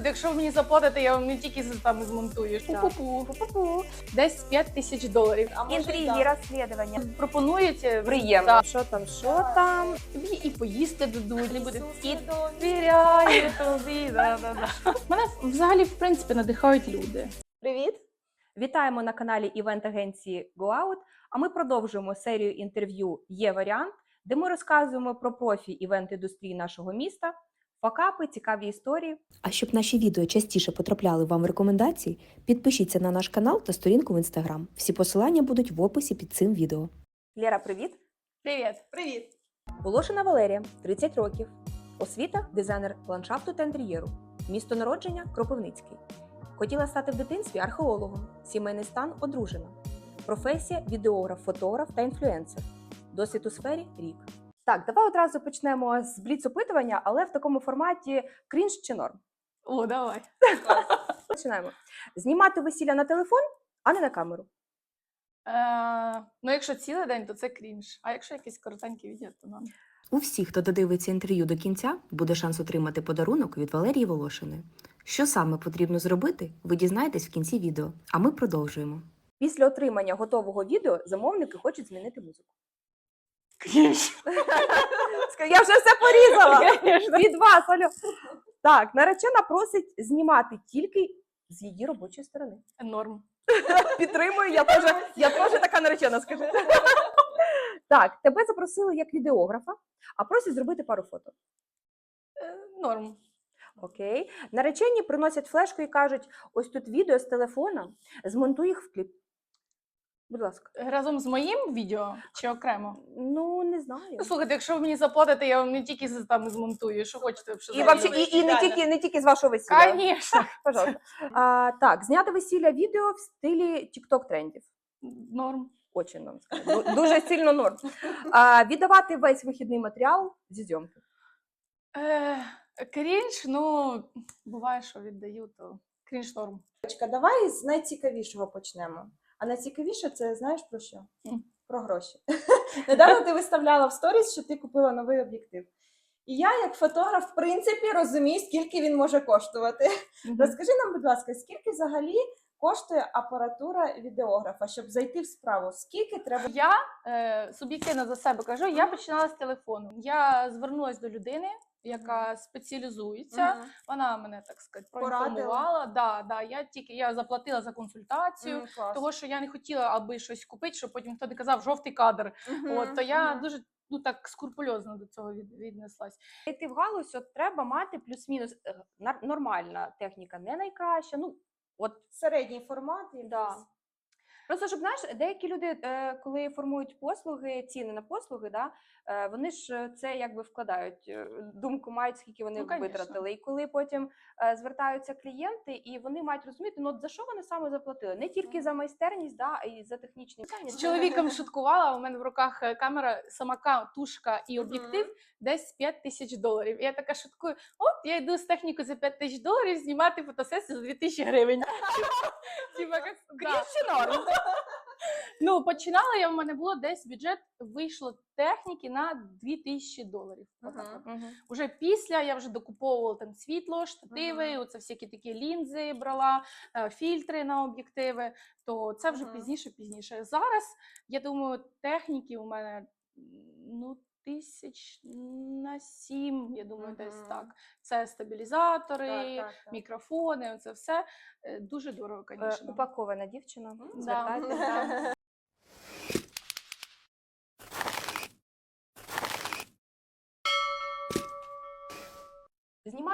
слухайте, якщо ви мені заплатите, я вам не тільки там змонтую. Так. Пу-пу-пу, пу-пу-пу. Десь 5 тисяч доларів. А може, Інтриги, да. розслідування. Пропонують е, Приємно. так, Що там, що там? тобі і поїсти дадуть, не буде і довіряю тобі. Мене взагалі в принципі надихають люди. Привіт. Вітаємо на каналі івент-агенції GoOut, а ми продовжуємо серію інтерв'ю Є варіант, де ми розказуємо про профі івент-індустрії нашого міста, факапи, цікаві історії. А щоб наші відео частіше потрапляли вам в рекомендації, підпишіться на наш канал та сторінку в інстаграм. Всі посилання будуть в описі під цим відео. Лєра, привіт! Привіт. Привіт. Волошина Валерія, 30 років. Освіта дизайнер ландшафту та інтер'єру. Місто народження Кропивницький. Хотіла стати в дитинстві археологом. Сімейний стан одружена. Професія відеограф, фотограф та інфлюенсер. Досвід у сфері рік. Так, давай одразу почнемо з бліц-опитування, але в такому форматі крінж чи норм. О, давай. Починаємо. Знімати весілля на телефон, а не на камеру. Е, ну, якщо цілий день, то це крінж. А якщо якісь коротенькі відео, то нам. У всіх, хто додивиться інтерв'ю до кінця, буде шанс отримати подарунок від Валерії Волошини. Що саме потрібно зробити, ви дізнаєтесь в кінці відео, а ми продовжуємо. Після отримання готового відео замовники хочуть змінити музику. Я вже все порізала. Від вас, алло. Так, наречена просить знімати тільки з її робочої сторони. Норм. Підтримую, я теж, я теж така наречена, скажи. Так, тебе запросили як відеографа, а просять зробити пару фото. Е, Норм. Окей. Наречені приносять флешку і кажуть: ось тут відео з телефона, змонтуй їх в кліп. Будь ласка. Разом з моїм відео чи окремо? Ну, не знаю. Ну, слухайте, якщо ви мені заплатите, я вам не тільки з- там змонтую, що хочете взагалі. І, вообще, і, і не, тільки, не тільки з вашого весілля. Звісно. Пожалуйста. А, так, зняти весілля відео в стилі TikTok трендів. Норм. Очень сказати. Ду- Дуже сильно норм. А, віддавати весь вихідний матеріал зі зйомки. Е, крінж, ну, буває, що віддаю, то крінж норм. Дочка, давай з найцікавішого почнемо. А найцікавіше це знаєш про що? Про гроші. Недавно ти виставляла в сторіс, що ти купила новий об'єктив. І я, як фотограф, в принципі, розумію, скільки він може коштувати. Розкажи нам, будь ласка, скільки взагалі коштує апаратура відеографа, щоб зайти в справу? Скільки треба? Я е, суб'єктивно за себе кажу, я починала з телефону. Я звернулася до людини, яка спеціалізується. Мгм. Вона мене так сказати Порадила? проінформувала. Да, да, я тільки я заплатила за консультацію. М, клас. Того, що я не хотіла, аби щось купити, щоб потім хто не казав жовтий кадр. Мгм, От то я мгм. дуже ну так скрупульозно до цього від, віднеслась. Йти в галузь, от треба мати плюс-мінус е, нар- нормальна техніка, не найкраща. Ну, от середній формат. якийсь. Да. Просто щоб знаєш, деякі люди, е, коли формують послуги, ціни на послуги, да, е, вони ж е, це якби вкладають думку, мають скільки вони Ну, витратили. І коли потім звертаються клієнти, і вони мають розуміти, ну от за що вони саме заплатили? Не тільки за майстерність, да, а й за технічні питання. З чоловіком шуткувала. У мене в руках камера, сама тушка і об'єктив десь 5 тисяч доларів. Я така шуткую: от я йду з технікою за 5 тисяч доларів знімати фотосесію за 2 тисячі гривень. Чи норм? Ну, починала я, в мене було десь бюджет вийшло техніки на 2 тисячі доларів. Отак от. Уже після я вже докуповувала там світло, штативи, оце всякі такі лінзи брала, е, фільтри на об'єктиви. То це вже пізніше, пізніше. Зараз я думаю, техніки у мене ну. Тисяч на сім, я думаю, десь Мгм. так. Це стабілізатори, Так, так, так. мікрофони, це все е, дуже дорого, Е, звісно. Упакована дівчина. М, Звертайтесь, да. да.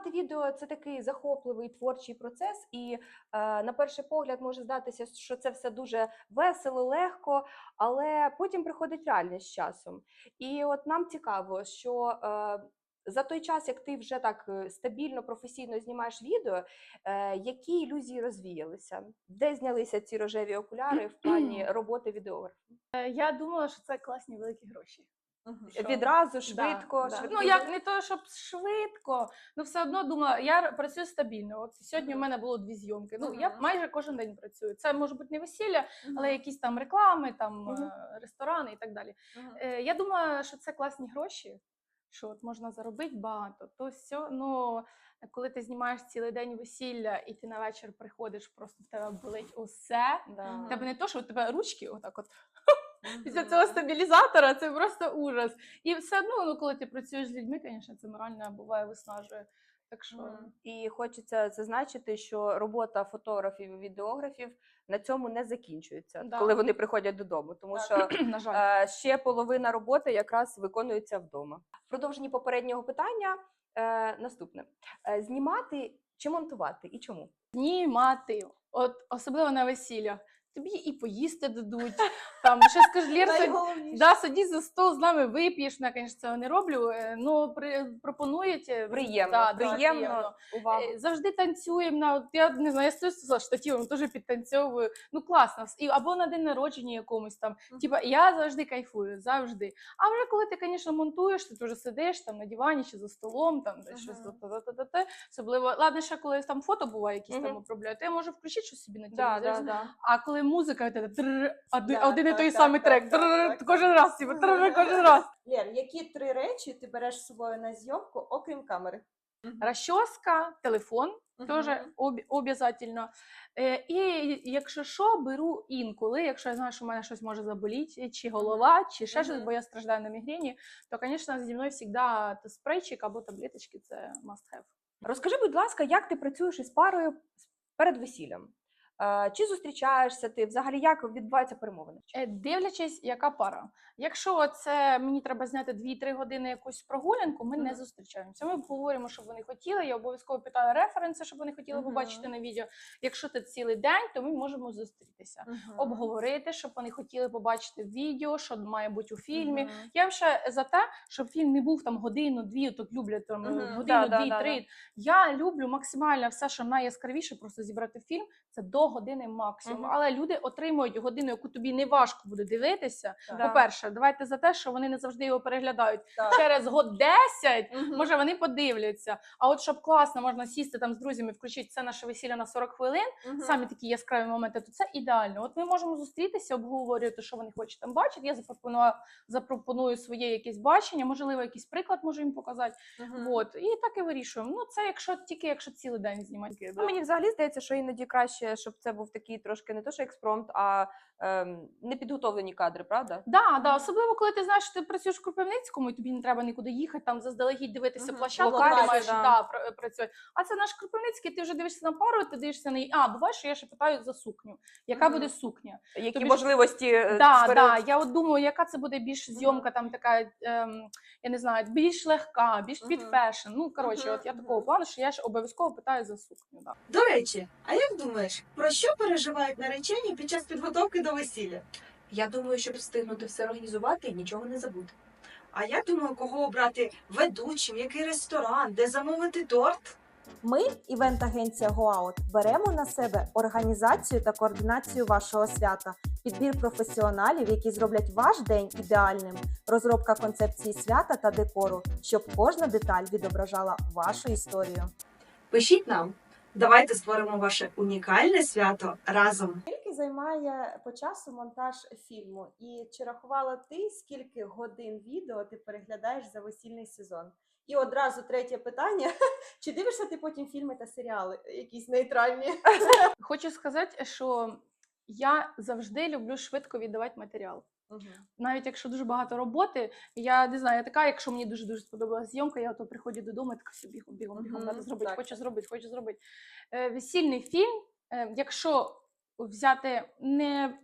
Знімати відео це такий захопливий творчий процес, і е, на перший погляд може здатися, що це все дуже весело, легко, але потім приходить реальність з часом. І от нам цікаво, що е, за той час, як ти вже так е, стабільно, професійно знімаєш відео, е, які ілюзії розвіялися? Де знялися ці рожеві окуляри в плані роботи відеографа? Е, Я думала, що це класні великі гроші. Мгм. Відразу, Да, швидко, да. швидко. Ну як не то, щоб швидко, ну все одно думала, я працюю стабільно. От сьогодні у Мгм. мене було дві зйомки. Ну я майже кожен день працюю. Це може бути не весілля, але якісь там реклами, там Мгм. е, ресторани і так далі. Мгм. Е, Я думаю, що це класні гроші, що от можна заробити багато. То все, ну коли ти знімаєш цілий день весілля, і ти на вечір приходиш, просто в тебе болить усе. Да. В тебе не то, що у тебе ручки, отак от після цього стабілізатора, це просто ужас. І все одно, ну коли ти працюєш з людьми, звісно, це морально буває виснажує. Так що Мгм. І хочеться зазначити, що робота фотографів і відеографів на цьому не закінчується, Да. коли вони приходять додому, тому Так. що на жаль. е, ще половина роботи якраз виконується вдома. В продовженні попереднього питання е, наступне: Е, знімати чи монтувати, і чому? знімати, от особливо на весіллях. Тобі і поїсти дадуть. Там ще скажеш, Лєр, да, садись за стол з нами вип'єш. Ну, Я, звісно, цього не роблю. е, Ну, при, пропонують. е, Приємно, да, да, приємно. Е, Завжди танцюємо на я не знаю, я стою за штативом, теж підтанцьовую. Ну класно. І або на день народження якомусь там. Мгм. Типа я завжди кайфую, завжди. А вже коли ти, звісно, монтуєш, ти теж сидиш там на дивані чи за столом, там десь щось Мгм. та-та-та-та-та. Особливо, ладно, ще коли там фото буває, якісь там Мгм. обробляю, то я можу включити щось собі на Да, да, да. А коли музика, та- та- один, і той самий трек, кожен раз, кожен раз. Лєр, які три речі ти береш з собою на зйомку, окрім камери? Розчоска, телефон. Тоже Мгм. об, обов'язательно. Е, і якщо що, беру інколи, якщо я знаю, що в мене щось може заболіти, чи голова, чи ще щось, бо я страждаю на мігрені, то, звісно, зі мною завжди спрейчик або таблеточки це must have. Розкажи, будь ласка, як ти працюєш із парою перед весіллям? Е, Чи зустрічаєшся ти? Взагалі, як відбуваються перемовини? Е, Дивлячись, яка пара. Якщо це мені треба зняти 2-3 години якусь прогулянку, ми не зустрічаємося. Ми обговорюємо, що вони хотіли. Я обов'язково питаю референси, щоб вони хотіли Мгм. побачити на відео. Якщо це цілий день, то ми можемо зустрітися. Обговорити, щоб вони хотіли побачити відео, що має бути у фільмі. Мгм. Я ще за те, щоб фільм не був там годину-дві, тут люблять там Мгм. годину, Да, да, дві, да, три. да. Я люблю максимально все, що найяскравіше, просто зібрати фільм. Це до години максимум. Мгм. Але люди отримують годину, яку тобі не важко буде дивитися. Так. По-перше, давайте за те, що вони не завжди його переглядають. Так. Через год 10 Мгм. Може, вони подивляться. А от щоб класно можна сісти там з друзями, включити це наше весілля на 40 хвилин, Мгм. самі такі яскраві моменти, то це ідеально. От ми можемо зустрітися, обговорювати, що вони хочуть там бачити. Я запропоную, запропоную своє якесь бачення, можливо, якийсь приклад можу їм показати. Мгм. От і так і вирішуємо. Ну це якщо тільки якщо цілий день знімати. Ну, мені взагалі здається, що іноді краще, щоб це був такий трошки не то, що експромт, а ем, непідготовлені кадри, правда? Да, да, особливо коли ти знаєш, що ти працюєш в Кропивницькому, і тобі не треба нікуди їхати, там заздалегідь дивитися Мгм. площадку, Локацію, ти маєш да. да. пр- працювати. А це наш Кропивницький, ти вже дивишся на пару, ти дивишся на її. А, буває, що я ще питаю за сукню. Яка Мгм. буде сукня? Які Тобі ж- можливості е, Да, сфери- да, я от думаю, яка це буде більш зйомка, там така, ем, я не знаю, більш легка, більш під Мгм. фешн. Ну, коротше, Мгм, от я мгм. такого плану, що я ж обов'язково питаю за сукню. Да. До речі, а як думаєш, про що переживають наречені під час підготовки до весілля? Я думаю, щоб встигнути все організувати і нічого не забути. А я думаю, кого обрати ведучим, який ресторан, де замовити торт? Ми, івент-агенція GoOut, беремо на себе організацію та координацію вашого свята, підбір професіоналів, які зроблять ваш день ідеальним, розробка концепції свята та декору, щоб кожна деталь відображала вашу історію. Пишіть нам. Давайте створимо ваше унікальне свято разом. Скільки займає по часу монтаж фільму? І чи рахувала ти, скільки годин відео ти переглядаєш за весільний сезон? І одразу третє питання: чи дивишся ти потім фільми та серіали, якісь нейтральні? Хочу сказати, що я завжди люблю швидко віддавати матеріал. Навіть якщо дуже багато роботи, я не знаю, я така, якщо мені дуже дуже сподобалася зйомка, я то приходжу додому, і така все бігом, бігом, бігом, треба зробити, так, хочу зробити, хочу зробити. Е, весільний фільм, е, якщо взяти не.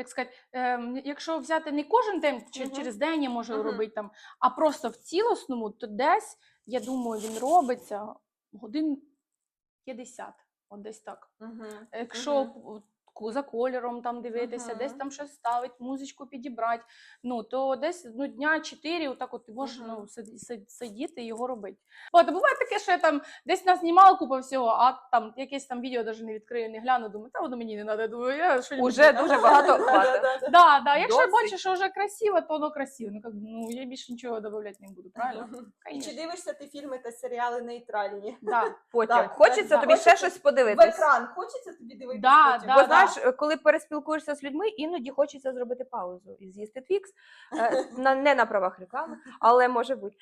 Як сказати, ем, якщо взяти не кожен день, чи Мгм. через день я можу Мгм. робити там, а просто в цілосному, то десь, я думаю, він робиться годин 50, от десь так. Якщо Мгм. За кольором там дивитися, десь там щось ставить, музичку підібрати, ну то десь ну, дня чотири, отак от ти можеш Мгм. ну, сид- сид- сидіти і його робити. От, буває таке, що я там десь назнімала купа всього, а там якесь там відео навіть не відкрию, не гляну, думаю, та воно мені не треба, думаю, я що Уже дуже багато хватить. Да, да. Якщо я бачу, що вже красиво, то воно красиво. Ну, как, ну я більше нічого додавати не буду, правильно? І чи дивишся ти фільми та серіали нейтральні? Да. Потім Так, хочеться так, тобі ще хочеться щось В екран хочеться тобі дивитися? Да, потім? да, Бо да знаєш, е, коли переспілкуєшся з людьми, іноді хочеться зробити паузу і з'їсти твікс. Е, не на правах реклами, але може бути.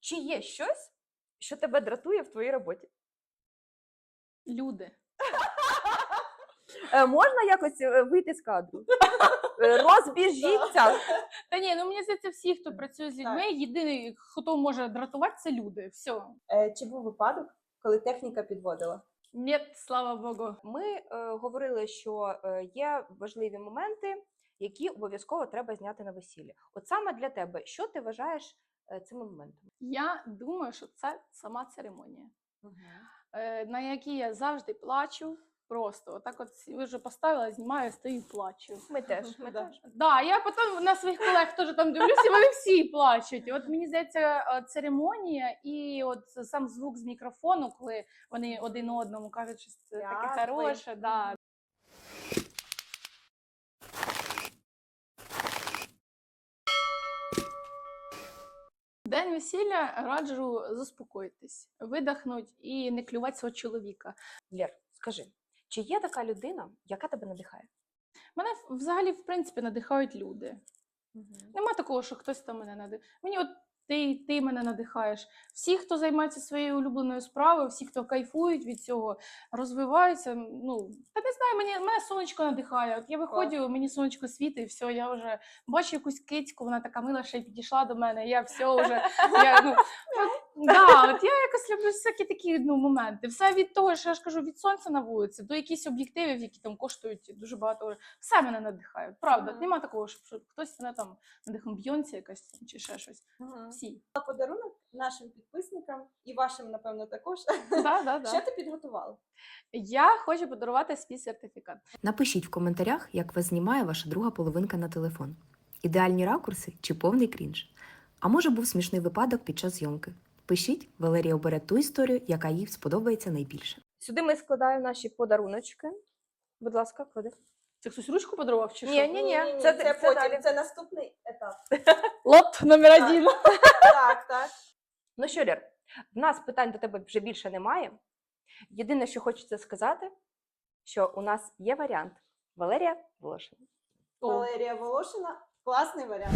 Чи є щось, що тебе дратує в твоїй роботі? Люди. Е, можна якось е, вийти з кадру? Е, Розбіжіться. Та ні, ну мені здається, всі, хто працює з людьми, єдиний, хто може дратувати, це люди. Все. Чи був випадок, коли техніка підводила? Ні, слава Богу. Ми е, говорили, що є важливі моменти, які обов'язково треба зняти на весіллі. От саме для тебе, що ти вважаєш цим моментом? Я думаю, що це сама церемонія, е, на якій я завжди плачу. Просто отак, от ви вже поставила, знімаю, стою і плачу. Ми теж. Ми Да. теж. Да, я потім на своїх колег теж там дивлюся, вони всі плачуть. От мені здається, е, церемонія і от сам звук з мікрофону, коли вони один одному кажуть, що це таке хороше. Да. День весілля раджу заспокоїтись, видихнути і не клювати свого чоловіка. Лєр, скажи, чи є така людина, яка тебе надихає? Мене взагалі, в принципі, надихають люди. Нема такого, що хтось там мене надихає. Мені от ти, ти мене надихаєш. Всі, хто займається своєю улюбленою справою, всі, хто кайфують від цього, розвиваються. Ну, та не знаю, мені мене сонечко надихає. От я виходжу, мені сонечко світить, і все, я вже бачу якусь кицьку, вона така мила, ще й підійшла до мене. Я все вже. Я, ну, от, да, от я якось люблю всякі такі ну, моменти. Все від того, що я ж кажу, від сонця на вулиці до якихось об'єктивів, які там коштують дуже багато. Все мене надихає. Правда, Мгм. нема такого, щоб хтось мене там надихнув Бйонсі якась там чи ще щось. Всі. Подарунок нашим підписникам і вашим, напевно, також. Да, да, Що да. ти підготувала? Я хочу подарувати свій сертифікат. Напишіть в коментарях, як вас знімає ваша друга половинка на телефон. Ідеальні ракурси чи повний крінж. А може був смішний випадок під час зйомки. Пишіть, Валерія обере ту історію, яка їй сподобається найбільше. Сюди ми складаємо наші подаруночки. Будь ласка, клади. Це хтось ручку подарував чи Ні, що? ні. Ні-ні-ні, це- це, це потім, далі. це наступний етап. Лот номер Так. один. Так, так. Ну що, Лєр, в нас питань до тебе вже більше немає. Єдине, що хочеться сказати, що у нас є варіант Валерія Волошина. О, Валерія Волошина. Класний варіант.